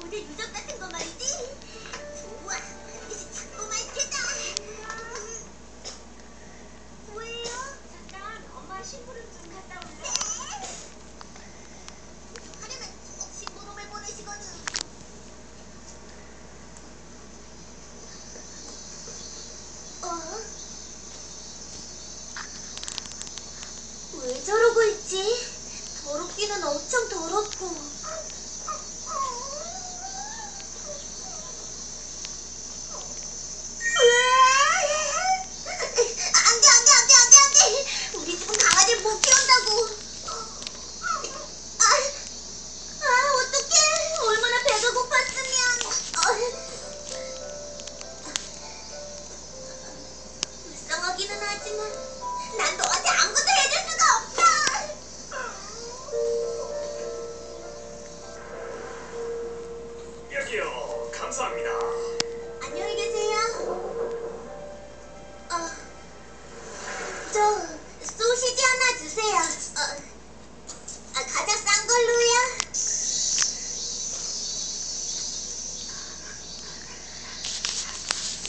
고대 유적 같은 거 말이지? 좋아, 반드시 찾고 말 테다. 뭐예요? 잠깐 엄마 심부름 좀 갔다 올래? 네. 하려면 꼭 심부름을 보내시거든. 어? 왜 저러고 있지? 더럽기는 엄청 더럽고. 난 너한테 아무것도 해줄 수가 없어. 여기요. 감사합니다. 안녕히 계세요. 어, 저 소시지 하나 주세요. 어, 아, 가장 싼 걸로요.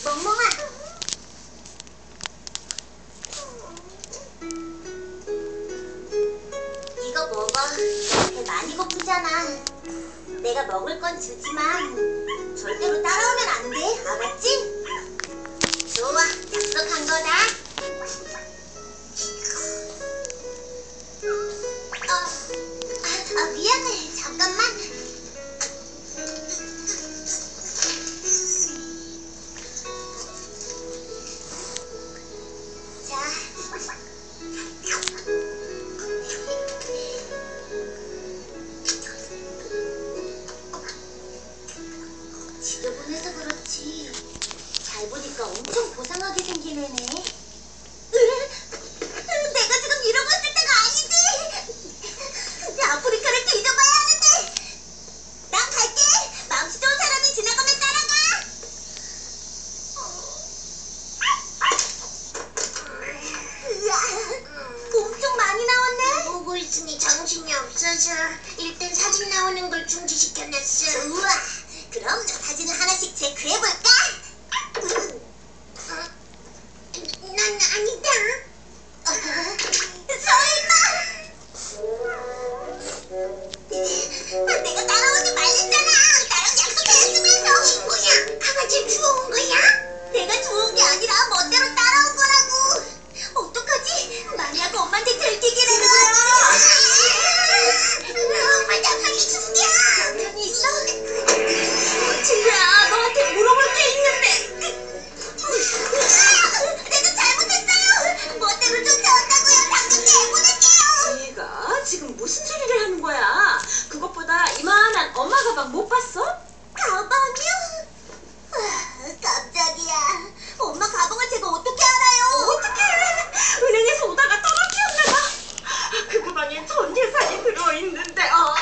멍멍아. 많이 고프잖아. 내가 먹을 건 주지만 절대로 따라오면 안 돼. 알았지? 좋아. 약속한 거다. 어, 아, 아, 미안해. 잠깐만. 지저분해서 그렇지. 잘 보니까 엄청 고상하게 생긴 애네. 으, 내가 지금 이러고 있을 때가 아니지. 아프리카를 뒤져봐야 하는데. 난 갈게. 마음씨 좋은 사람이 지나가면 따라가. 으아, 엄청 많이 나왔네. 보고 있으니 정신이 없어서 일단 사진 나오는 걸 중지시켜놨어. 우와, 그럼 저 사진을 하나씩 체크해볼까? 여기에 전 재산이 들어있는데 아.